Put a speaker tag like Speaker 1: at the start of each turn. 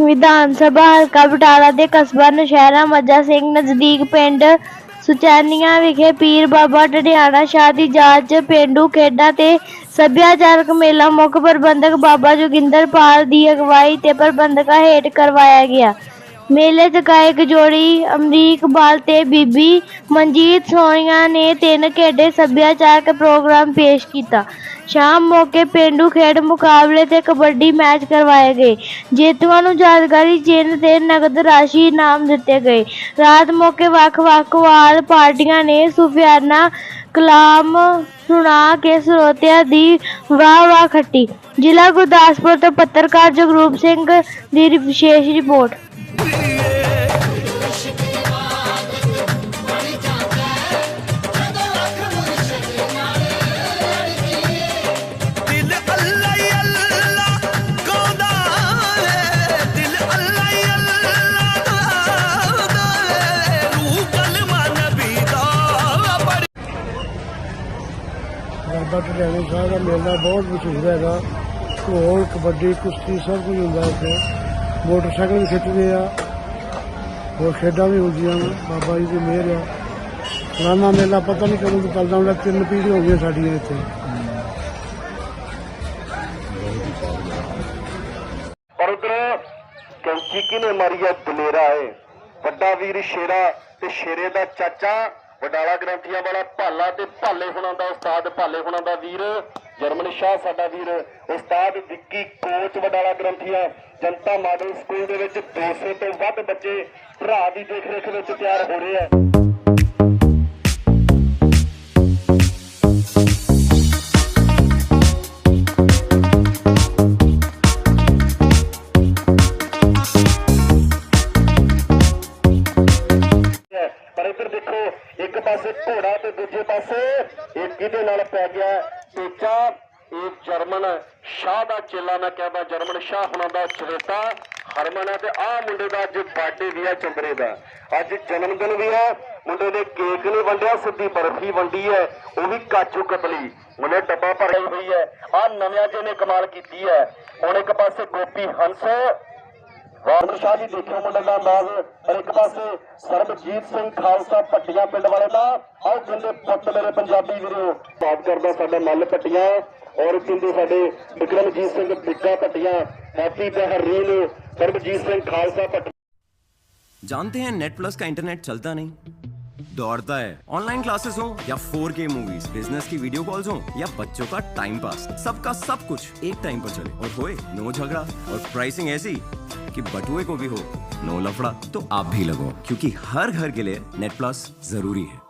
Speaker 1: ਵਿਧਾਨ ਸਭਾ ਹਲਕਾ ਬਟਾਲਾ ਦੇ ਕਸਬਾ ਨੌਸ਼ਹਿਰਾ ਮੱਜਾ ਸਿੰਘ ਨਜ਼ਦੀਕ ਪਿੰਡ ਸੁਚੈਨੀਆਂ ਵਿਖੇ ਪੀਰ ਬਾਬਾ ਡਡਿਆਣਾ ਸ਼ਾਹ ਦੀ ਯਾਦ 'ਚ ਪੇਂਡੂ ਖੇਡਾਂ ਤੇ ਸੱਭਿਆਚਾਰਕ ਮੇਲਾ ਮੁੱਖ ਪ੍ਰਬੰਧਕ ਬਾਬਾ ਜੋਗਿੰਦਰ ਪਾਲ ਦੀ ਅਗਵਾਈ ਤੇ ਪ੍ਰਬੰਧਕਾਂ ਹੇਠ ਕਰਵਾਇਆ ਗਿਆ। ਮੇਲੇ 'ਚ ਗਾਇਕ ਜੋੜੀ, ਅਮਰੀਕ ਬਾਲ ਤੇ ਬੀਬੀ ਮਨਜੀਤ ਸੋਨੀਆ ਨੇ ਤਿੰਨ ਖੇਡੇ ਸੱਭਿਆਚਾਰਕ ਪ੍ਰੋਗਰਾਮ ਪੇਸ਼ ਕੀਤਾ। ਸ਼ਾਮ ਮੌਕੇ ਪੇਂਡੂ ਖੇਡ ਮੁਕਾਬਲੇ ਤੇ ਕਬੱਡੀ ਮੈਚ ਕਰਵਾਏ ਗਏ। ਜੇਤੂਆਂ ਨੂੰ ਯਾਦਗਾਰੀ ਚਿੰਨ੍ਹ ਤੇ ਨਗਦ ਰਾਸ਼ੀ ਇਨਾਮ ਦਿੱਤੇ ਗਏ। ਰਾਤ ਮੌਕੇ ਵੱਖ-ਵੱਖ ਵਾਦ ਪਾਰਟੀਆਂ ਨੇ ਸੂਫੀਆਨਾ, ਕਲਾਮ, ਸੁਣਾ ਕੇ ਸਰੋਤਿਆਂ ਦੀ ਵਾਹ ਵਾਹ ਖੱਟੀ। ਜ਼ਿਲ੍ਹਾ ਗੁਰਦਾਸਪੁਰ ਤੋਂ ਪੱਤਰਕਾਰ ਜਗਰੂਪ ਸਿੰਘ ਦੀ ਵਿਸ਼ੇਸ਼ ਰਿਪੋਰਟ।
Speaker 2: ਬਾਬਾ ਟਿਆਣੇ ਸਾਹਿਬ ਦਾ ਮੇਲਾ ਬਹੁਤ ਮਸ਼ਹੂਰ ਹੈਗਾ। ਢੋਲ, ਕਬੱਡੀ, ਕੁਸ਼ਤੀ ਸਭ ਕੁਝ ਹੁੰਦਾ ਇੱਥੇ। ਮੋਟਰਸਾਈਕਲ ਵੀ ਖਿੱਚਦੇ ਆ। ਹੋਰ ਖੇਡਾਂ ਵੀ ਹੁੰਦੀਆਂ ਨੇ। ਬਾਬਾ ਜੀ ਦੀ ਮਿਹਰ ਆ। ਪੁਰਾਣਾ ਮੇਲਾ ਪਤਾ ਨਹੀਂ ਕਦੋਂ ਤੋਂ ਚੱਲਦਾ ਹੁੰਦਾ, ਤਿੰਨ ਪੀੜ੍ਹੀ ਹੋ ਗਈਆਂ ਸਾਡੀਆਂ ਇੱਥੇ।
Speaker 3: ਪਰ ਉਧਰ ਕੈਂਚੀ ਕਿਨੇ ਮਾਰੀ ਦਲੇਰਾ ਏ। ਵੱਡਾ ਵੀਰ ਸ਼ੇਰਾ ਤੇ ਸ਼ੇਰੇ ਦਾ ਚਾਚਾ। ਵਡਾਲਾ ਗ੍ਰੰਥੀਆਂ ਵਾਲਾ ਭਾਲਾ ਤੇ ਭਾਲੇ ਹੁਣਾਂ ਦਾ ਉਸਤਾਦ, ਭਾਲੇ ਹੁਣਾਂ ਦਾ ਵੀਰ, ਜਰਮਨ ਸ਼ਾਹ ਸਾਡਾ ਵੀਰ, ਉਸਤਾਦ ਵਿੱਕੀ ਕੋਚ ਵਡਾਲਾ ਗ੍ਰੰਥੀਆਂ, ਜਨਤਾ ਮਾਡਲ ਸਕੂਲ ਦੇ ਵਿੱਚ 200 ਤੋਂ ਵੱਧ ਬੱਚੇ, ਭਰਾ ਦੀ ਦੇਖ ਰੇਖ ਵਿੱਚ ਤਿਆਰ ਹੋ ਰਹੇ ਆ। ਇੱਕ ਪਾਸੇ ਘੋੜਾ ਤੇ ਦੂਜੇ ਪਾਸੇ ਇਹ ਕਿਹਦੇ ਨਾਲ ਪੈ ਗਿਆ ਟੇਚਾ ਇਹ ਜਰਮਨ ਸ਼ਾਹ ਦਾ ਚੇਲਾ ਮੈਂ ਕਹਿੰਦਾ ਜਰਮਨ ਸ਼ਾਹ ਹੁਣਾਂ ਦਾ ਚਵੇਤਾ ਹਰਮਨ ਹੈ ਤੇ ਆਹ ਮੁੰਡੇ ਦਾ ਅੱਜ ਬਰਥਡੇ ਵੀ ਹੈ ਚੰਦਰੇ ਦਾ। ਅੱਜ ਜਨਮ ਦਿਨ ਵੀ ਹੈ ਮੁੰਡੇ ਨੇ ਕੇਕ ਨਹੀਂ ਵੰਡਿਆ, ਸਿੱਧੀ ਬਰਫੀ ਵੰਡੀ ਹੈ, ਉਹ ਵੀ ਕਾਜੂ ਕਤਲੀ। ਮੁੰਡੇ ਡੱਬਾ ਭਰਿਆ ਹੋਈ ਹੈ। ਆਹ ਨਵਿਆਂ ਜਿਹਨੇ ਕਮਾਲ ਕੀਤੀ ਹੈ। ਹੁਣ ਇੱਕ ਪਾਸੇ ਗੋਪੀ ਹੰਸ ਵਾਰਡ ਸ਼ਾਹ ਜੀ ਦੇਖਿਓ ਮੁੰਡੇ ਦਾ ਅੰਦਾਜ਼ ਪਰ ਇੱਕ ਪਾਸੇ ਸਰਬਜੀਤ ਸਿੰਘ ਖਾਲਸਾ ਪੱਟੀਆਂ ਪਿੰਡ ਵਾਲੇ ਦਾ ਆਓ ਕਹਿੰਦੇ ਪੁੱਤ ਮੇਰੇ ਪੰਜਾਬੀ ਵੀਰੋ ਬਾਤ ਕਰਦਾ ਸਾਡਾ ਮੱਲ ਪੱਟੀਆਂ ਔਰ ਕਹਿੰਦੇ ਸਾਡੇ ਵਿਕਰਮਜੀਤ ਸਿੰਘ ਬਿੱਗਾ ਪੱਟੀਆਂ ਹੈਪੀ ਬਹਿਰੀਨ ਸਰਬਜੀਤ ਸਿੰਘ ਖਾਲਸਾ ਪੱਟ
Speaker 4: जानते हैं नेट प्लस का इंटरनेट चलता नहीं दौड़ता है। ऑनलाइन क्लासेस हो या फोर के मूवीज़ बिज़नेस की वीडियो कॉल्स हो या बच्चों का टाइम पास सबका सब कुछ एक टाइम पर चले। और होए नो झगड़ा। और प्राइसिंग ऐसी कि बटुए को भी हो नो लफड़ा तो आप भी लगो, क्योंकि हर घर के लिए नेट प्लस ज़रूरी है।